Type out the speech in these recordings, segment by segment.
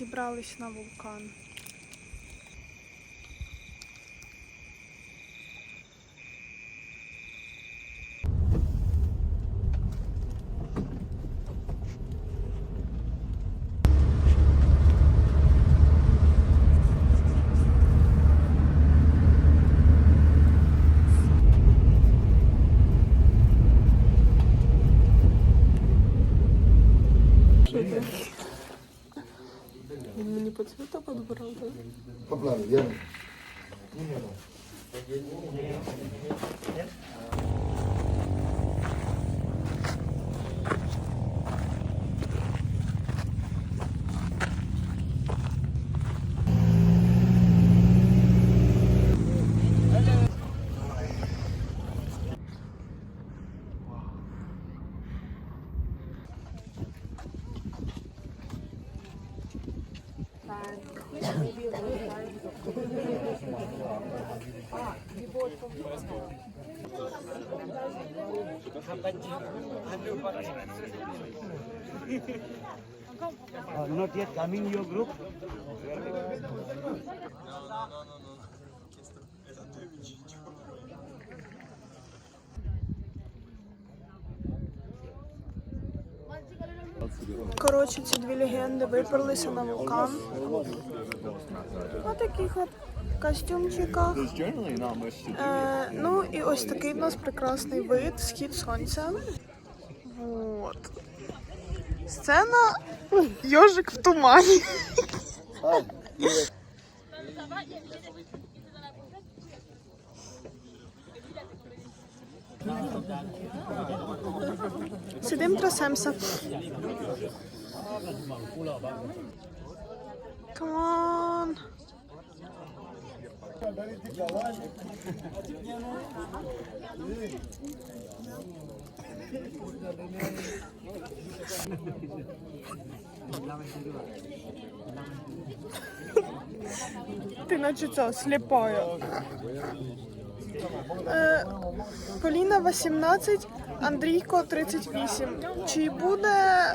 зібрались на вулкан. Він мені по цвіту підбирав, так? По плану, я. Uh, not yet coming your group. Коротше, ці дві легенди виперлися на вулкан. На таких от костюмчиках. Е, ну і ось такий в нас прекрасний вид, схід сонця. Вот. Сцена Йожик в тумані. Сидим, трясемося. Come on. Ти наче ця сліпая. Е, Поліна 18, Андрійко 38. Чи буде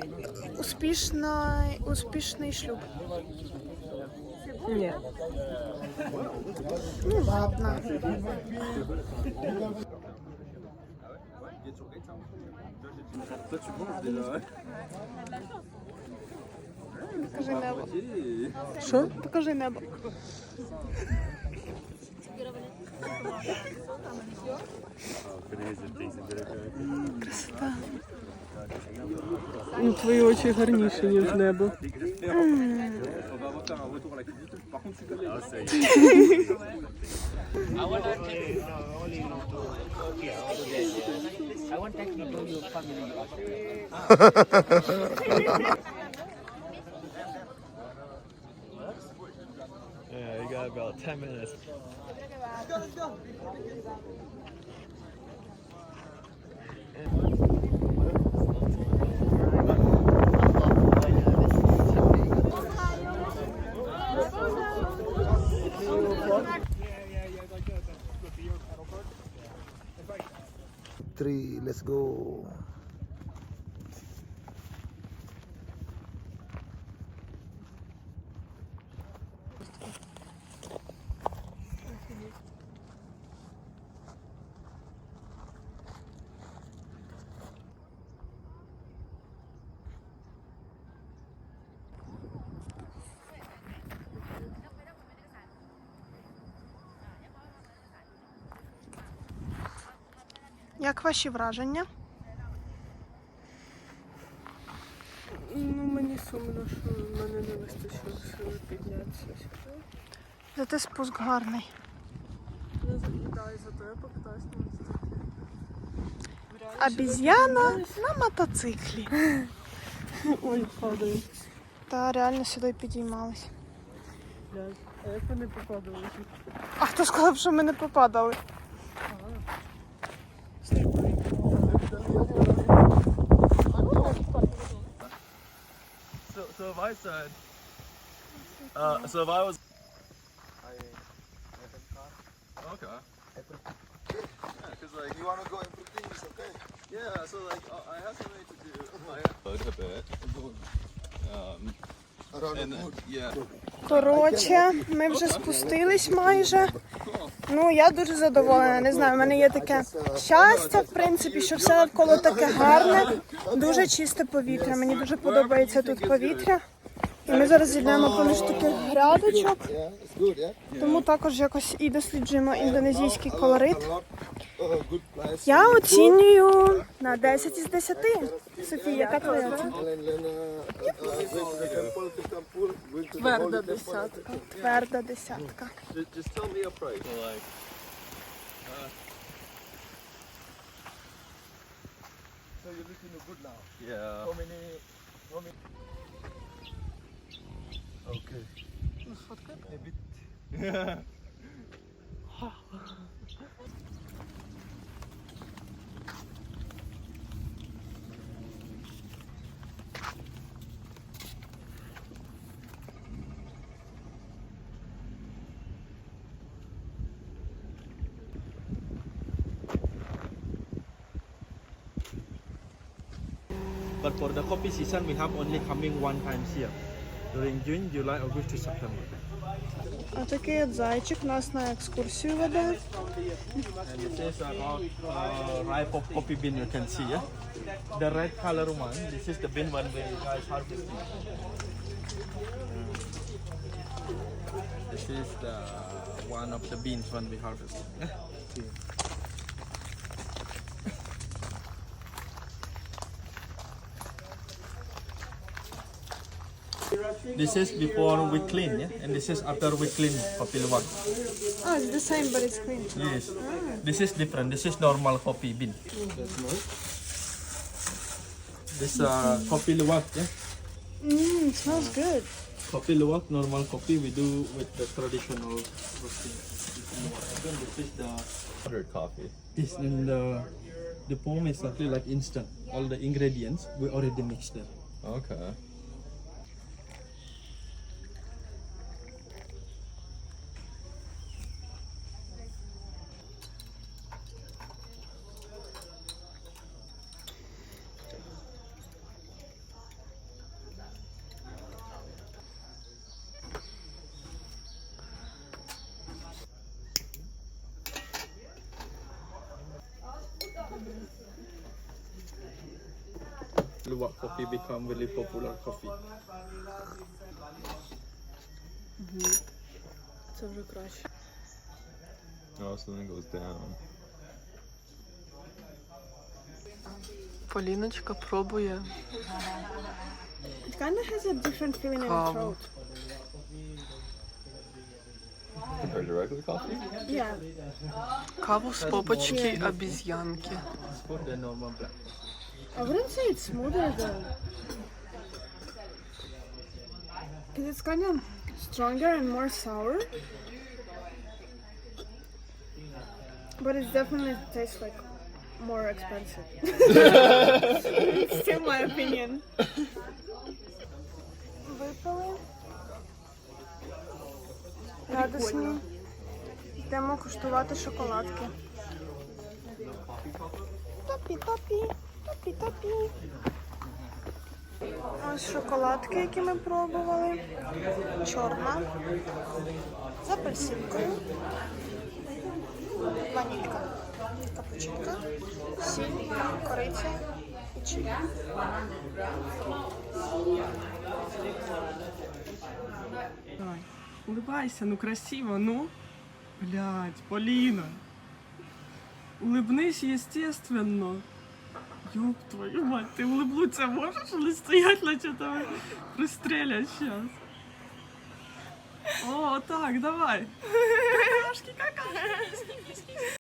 успішний, успішний шлюб? Ні. Ну ладно. Покажи небо. Що? Покажи небо. Ну, твої очі гарніші, ніж небо. I want to know your family. Yeah, you got about 10 minutes. Let's go. Як ваші враження? Ну, мені сумно, що в мене не вистачило сили піднятися сюди. Зате спуск гарний. Я закидаю, зато я покатаюсь на мотоциклі. Обіз'яна на мотоциклі. Ой, падаю. Та реально сюди підіймались. А як вони попадали? А хто сказав, що ми не попадали? I said, uh, so if I was, okay, yeah, because like You wanna go in between, it's okay. yeah, so like uh, I have something to do. I a bit. Um, And the uh, yeah. Коротше, ми вже спустились майже. Ну, я дуже задоволена. Не знаю, в мене є таке щастя, в принципі, що все навколо таке гарне, дуже чисте повітря. Мені дуже подобається тут повітря. І ми зараз йдемо поміж таких грядочок, тому також якось і досліджуємо індонезійський колорит. Uh. Я оцінюю на 10 із 10. Софія, яка твоя uh, uh, Тверда десятка. Тверда десятка. So you're looking good now. yeah. How many? How many? Okay. But for the coffee season, we have only coming one time here During June, July, August to September. А такий от зайчик нас на екскурсію веде. And this is about uh, ripe of coffee bean you can see, yeah? The red color one, this is the bean one where you guys harvesting. This is the one of the beans when we harvest. Yeah? This is before we clean, yeah? And this is after we clean coffee luwak. Oh, it's the same, but it's clean. Yes. Ah. This is different. This is normal coffee bean. This uh, coffee luwak, yeah? Mmm, smells good. Coffee luwak, normal coffee we do with the traditional roasting. Then this is the Hundred coffee. this and the the foam is exactly like instant. All the ingredients we already mixed there. Okay. Luwak coffee become really popular coffee. Це вже краще. Oh, so then it goes down. Поліночка пробує It kind of has a different feeling in the Каву. throat. Compared to regular coffee? Yeah. каву з попочки обіз'янки. It's for the normal black. I wouldn't say it's smoother though. Because it's kind of stronger and more sour. But it definitely tastes like more expensive. it's still my opinion. Випили. Радісні. Йдемо куштувати шоколадки. Топі-топі, Топі-топі. Ось шоколадки, які ми пробували. Чорна. З апельсинкою. Ванілька. Капучинка. Сіль, кориця і. Улыбайся, ну красиво, ну. Блять, Полина. Улыбнись естественно. Ёб твою мать, ты улыбнуться можешь или стоять на что-то пристрелять сейчас? О, так, давай. Какашки, какашки.